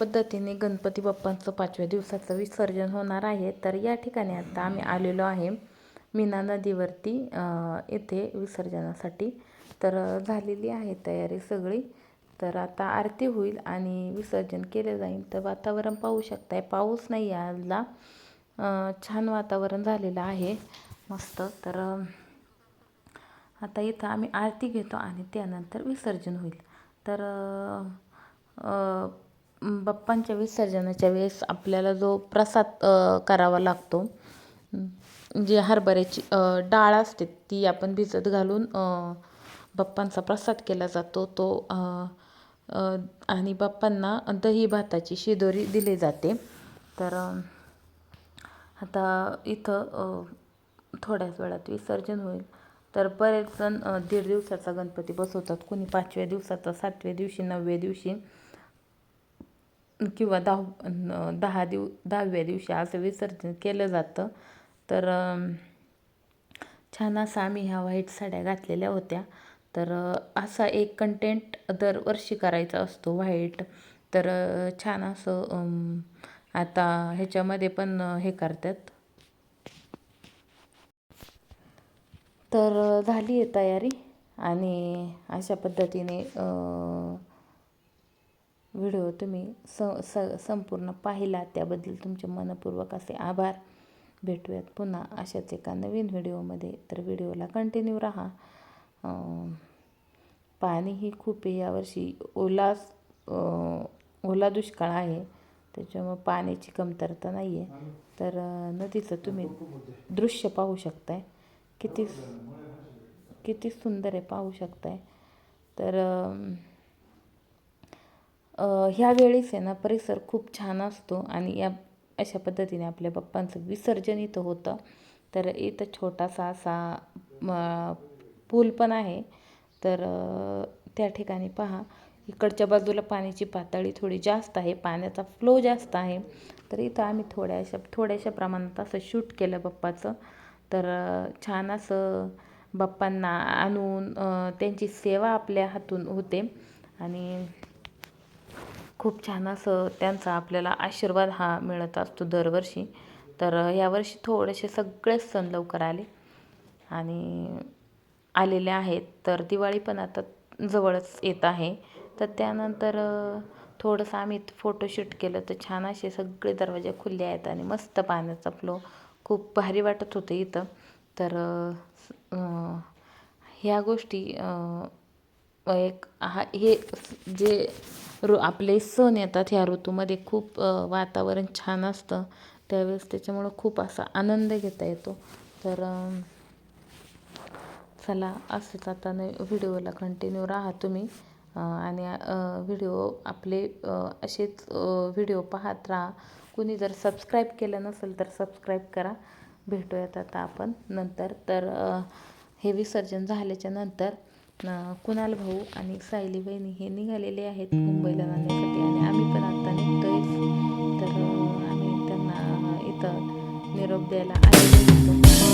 पद्धतीने गणपती बाप्पांचं पाचव्या दिवसाचं विसर्जन होणार आहे. तर या ठिकाणी आता आम्ही आलेलो आहे. मीना नदीवरती येथे विसर्जनासाठी. तर झालेली आहे तयारी सगळी. तर आता आरती होईल आणि विसर्जन केले जाईल. तर वातावरण पाहू शकताय. पाऊस नाही आला. छान वातावरण झालेलं आहे. मस्त. तर आता इथं आम्ही आरती घेतो आणि त्यानंतर विसर्जन होईल. तर बाप्पांच्या विसर्जनाच्या वेळेस आपल्याला जो प्रसाद करावा लागतो जी हरभऱ्याची डाळ असते ती आपण भिजत घालून बाप्पांचा प्रसाद केला जातो. तो आणि बाप्पांना दही भाताची शिदोरी दिली जाते. तर आता इथं थोड्याच वेळात विसर्जन होईल. तर बरेच जण दीड दिवसाचा गणपती बसवतात. कोणी पाचव्या दिवसाचा सातव्या दिवशी नवव्या दिवशी. किंवा दहा दहा दिव दहाव्या दिवशी असं विसर्जन केलं जातं. तर छान असं आम्ही ह्या व्हाईट साड्या घातलेल्या होत्या. तर असा एक कंटेंट दरवर्षी करायचा असतो व्हाईट तर छान असं आता ह्याच्यामध्ये पण हे करतात. तर झाली आहे तयारी. आणि अशा पद्धतीने व्हिडिओ तुम्ही स स संपूर्ण पाहिला त्याबद्दल तुमचे मनपूर्वक असे आभार. भेटूयात पुन्हा अशाच एका नवीन व्हिडिओमध्ये. तर व्हिडिओला कंटिन्यू राहा. पाणीही खूप आहे यावर्षी ओला ओला दुष्काळ आहे. त्याच्यामुळं पाण्याची कमतरता नाही आहे तर नदीचं तुम्ही दृश्य पाहू शकताय. किती किती सुंदर आहे पाहू शकताय. तर ह्या वेळेस आहे ना परिसर खूप छान असतो आणि या अशा पद्धतीने आपल्या बाप्पांचं विसर्जन इथं होतं. तर इथं छोटासा असा म, पूल पण आहे. तर त्या ठिकाणी पहा. इकडच्या बाजूला पाण्याची पातळी थोडी जास्त आहे. पाण्याचा फ्लो जास्त आहे. तर इथं आम्ही थोड्याशा थोड्याशा प्रमाणात असं शूट केलं बाप्पाचं. तर छान असं बाप्पांना आणून त्यांची सेवा आपल्या हातून होते. आणि खूप छान असं त्यांचा आपल्याला आशीर्वाद हा मिळत असतो दरवर्षी. तर यावर्षी थोडेसे सगळेच सण लवकर आले आणि आलेले आहेत. तर दिवाळी पण आता जवळच येत आहे. तर त्यानंतर थोडंसं आम्ही फोटोशूट केलं तर छान असे सगळे दरवाजे खुले आहेत आणि मस्त पाण्याचा फ्लो खूप भारी वाटत होतं इथं. तर ह्या गोष्टी एक हा हे जे ऋ आपले सण येतात ह्या ऋतूमध्ये खूप वातावरण छान असतं. त्यावेळेस त्याच्यामुळं खूप असा आनंद घेता येतो. तर चला असंच आता न व्हिडिओला कंटिन्यू राहा तुम्ही. आणि व्हिडिओ आपले असेच व्हिडिओ पाहत राहा. कुणी जर सबस्क्राईब केलं नसेल तर सबस्क्राईब करा. भेटूयात आता आपण नंतर. तर हे विसर्जन झाल्याच्यानंतर कुणाल भाऊ आणि सायली बहिणी हे निघालेले आहेत मुंबईला जाण्यासाठी आणि आम्ही पण आता निघतोयच. तर आम्ही त्यांना इथं निरोप द्यायला आलेलो